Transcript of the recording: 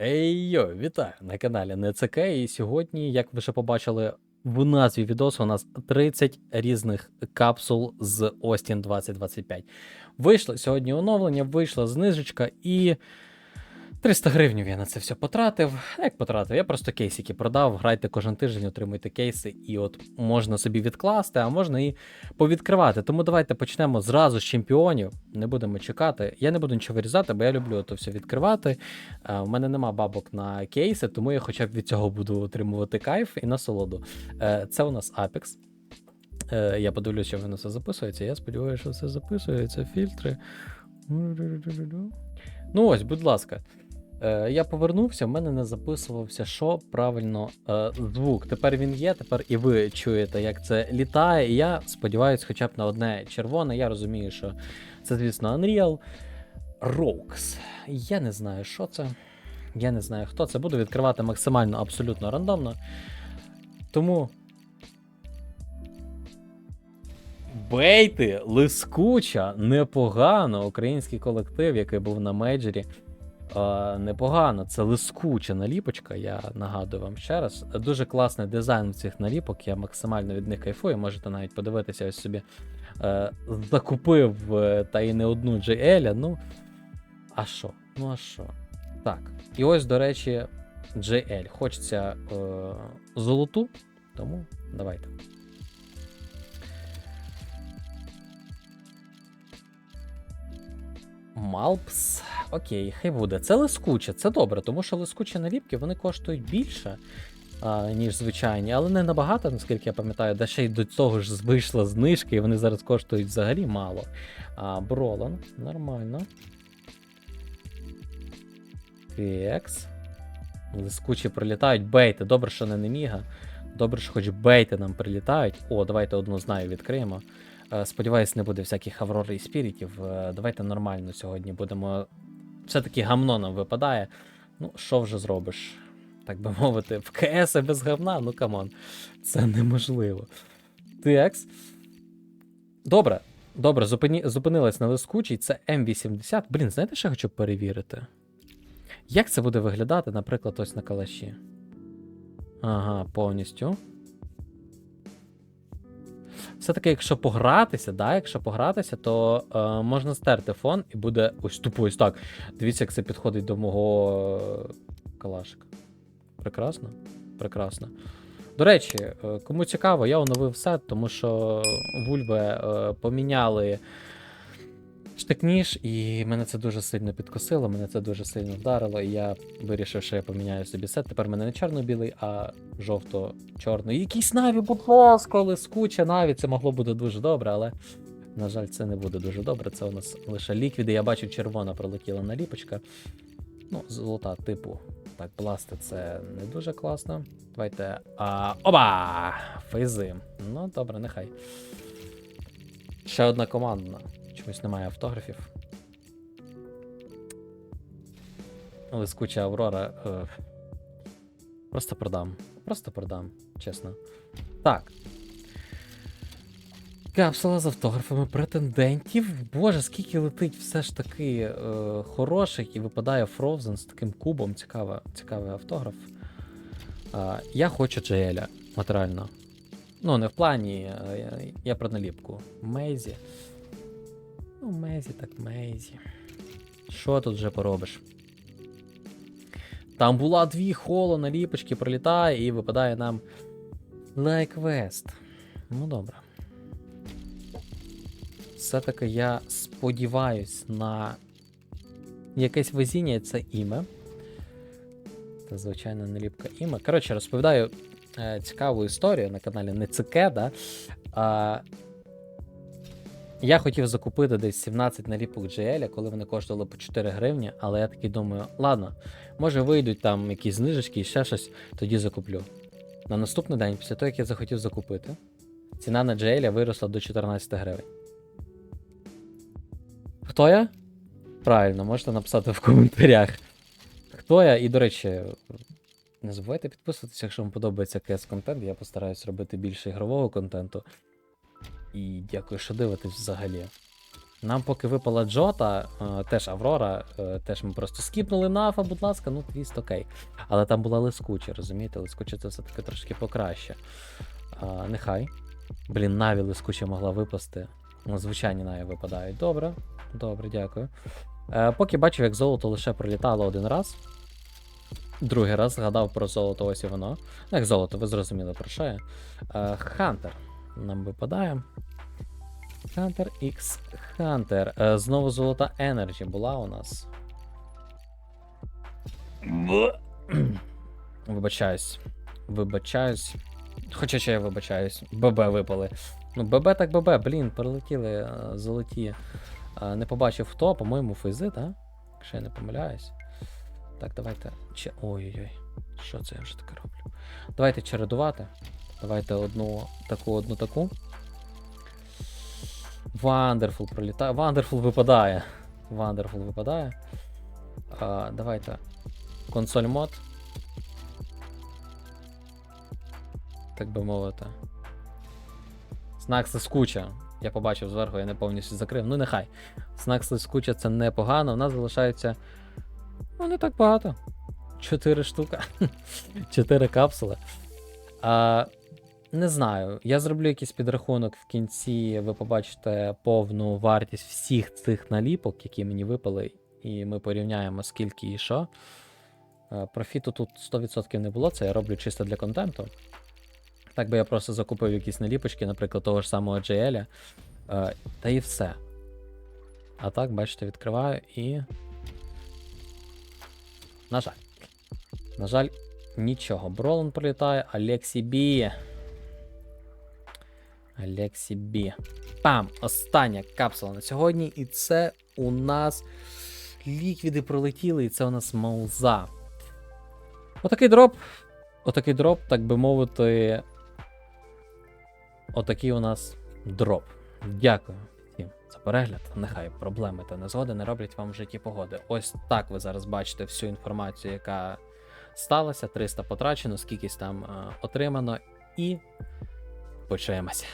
Ей вітаю на каналі НЦК. І сьогодні, як ви вже побачили в назві відосу, у нас 30 різних капсул з Остін 2025. Вийшло сьогодні оновлення, вийшла знижечка і 300 гривень я на це все потратив. Як потратив? Я просто кейсики продав. Грайте кожен тиждень, отримуйте кейси, і от можна собі відкласти, а можна і повідкривати. Тому давайте почнемо зразу з чемпіонів. Не будемо чекати. Я не буду нічого вирізати, бо я люблю то все відкривати. Е, У мене нема бабок на кейси, тому я хоча б від цього буду отримувати кайф і насолоду. Е, Це у нас Apex. Е, Я подивлюся, що воно все записується. Я сподіваюся, що все записується. Фільтри. Ну ось, будь ласка. Е, Я повернувся, в мене не записувався, що правильно е, звук. Тепер він є, тепер і ви чуєте, як це літає. І я сподіваюся, хоча б на одне червоне. Я розумію, що це, звісно, Unreal. Rogues. Я не знаю, що це. Я не знаю, хто це. Буду відкривати максимально абсолютно рандомно. Тому. Бейти, лискуча, непогано. Український колектив, який був на мейджорі. Е, непогано, це лискуча наліпочка, я нагадую вам ще раз. Дуже класний дизайн цих наліпок, я максимально від них кайфую. Можете навіть подивитися, ось собі е, закупив е, та і не одну JL. Ну, а що? Ну а що? Так. І ось, до речі, JL. Хочеться е, золоту, тому давайте. Малпс. Окей, хай буде. Це лискуче, це добре, тому що лискучі наліпки вони коштують більше, а, ніж звичайні, але не набагато, наскільки я пам'ятаю, де ще й до цього ж вийшла знижка, і вони зараз коштують взагалі мало. А, Бролан, нормально. Кекс. Лискучі прилітають. Бейти. Добре, що не неміга. Добре, що хоч бейти нам прилітають. О, давайте одну знаю відкриємо. Е, Сподіваюсь, не буде всяких аврори і спірітів. Е, Давайте нормально сьогодні будемо. Все-таки гамно нам випадає. Ну, що вже зробиш? Так би мовити, в КС без говна, ну камон. Це неможливо. Текс. Добре, добре, зупині... зупинилась на лискучій. Це М80. Блін, знаєте, що я хочу перевірити? Як це буде виглядати, наприклад, ось на калаші? Ага, повністю. Все-таки, якщо погратися, да, якщо погратися, то е, можна стерти фон і буде ось тупо ось так. Дивіться, як це підходить до мого калашика. Прекрасно? Прекрасно. До речі, е, кому цікаво, я оновив сет, тому що вульви е, поміняли штик-ніж, і мене це дуже сильно підкосило, мене це дуже сильно вдарило, і я вирішив, що я поміняю собі сет. Тепер в мене не чорно-білий, а жовто-чорний. Якийсь наві, будь ласка, лискуче наві, це могло бути дуже добре, але. На жаль, це не буде дуже добре. Це у нас лише ліквіди. Я бачу, червона пролетіла наліпочка. Ну, золота, типу. Так, пласти це не дуже класно. Давайте. А, Оба! Фейзи. Ну, добре, нехай. Ще одна командна. Чомусь немає автографів. Лискуча Аврора. Е, просто продам. Просто продам, чесно. Так. Капсула з автографами претендентів. Боже, скільки летить все ж таки е, хороших і випадає Frozen з таким кубом. Цікава, цікавий автограф. Е, я хочу Джееля, матеріально. Ну, не в плані, е, я про наліпку. Мейзі. Ну, Мейзі, так Мейзі. Що тут вже поробиш? Там була дві холо наліпочки, прилітає і випадає нам West. Ну добре. Все-таки я сподіваюсь на якесь везіння це іме. Це звичайно наліпка іме. Коротше, розповідаю е, цікаву історію на каналі не ЦК, да? А, я хотів закупити десь 17 наліпок GL, коли вони коштували по 4 гривні, але я такий думаю, ладно, може вийдуть там якісь знижечки і ще щось, тоді закуплю. На наступний день, після того, як я захотів закупити, ціна на GL виросла до 14 гривень. Хто я? Правильно, можете написати в коментарях. Хто я? І, до речі, не забувайте підписуватися, якщо вам подобається КС контент. Я постараюсь робити більше ігрового контенту. І дякую, що дивитесь взагалі. Нам поки випала Джота, е, теж Аврора, е, теж ми просто скіпнули нафа, будь ласка, ну твіст окей. Але там була лискуча, розумієте? Лискуча це все-таки трошки покраще. А, нехай. Блін, Наві лискуча могла випасти. Ну, звичайні Наві випадають. Добре, добре, дякую. Е, поки бачив, як золото лише пролітало один раз. Другий раз згадав про золото, ось і воно. Як золото, ви зрозуміли про що я. Е, Хантер нам випадає. Hunter X Hunter. Е, знову золота Energy була у нас. Вибачаюсь. Вибачаюсь. Хоча ще я вибачаюсь. ББ випали. Ну, ББ так ББ, блін, перелетіли е, золоті. Е, не побачив хто, по-моєму, фейзи, так? Якщо я не помиляюсь. Так, давайте. Ой-ой-ой. Що це я вже таке роблю? Давайте чередувати. Давайте одну таку, одну таку. Вандерфул пролітає. Вандерфул випадає. Вандерфул випадає. А, давайте. Консоль мод. Так би мовити. Знак скуча. Я побачив зверху, я не повністю закрив. Ну нехай. Знак скуча це непогано. У нас залишається. Ну, не так багато. Чотири штука. Чотири капсули. А, не знаю. Я зроблю якийсь підрахунок в кінці. Ви побачите повну вартість всіх цих наліпок, які мені випали, і ми порівняємо скільки і що. Е, Профіту тут 100% не було, це я роблю чисто для контенту. Так би я просто закупив якісь наліпочки, наприклад, того ж самого JL. е, Та і все. А так, бачите, відкриваю і. На жаль. На жаль, нічого. Бролан пролітає, Алексі Бі. Алексі Бі. Пам! Остання капсула на сьогодні. І це у нас ліквіди пролетіли, і це у нас мауза. Отакий дроп. Отакий дроп, так би мовити. Отакий у нас дроп. Дякую всім за перегляд. Нехай проблеми та незгоди не роблять вам в житті погоди. Ось так ви зараз бачите всю інформацію, яка сталася. 300 потрачено, скількись там е, отримано, і почуємося.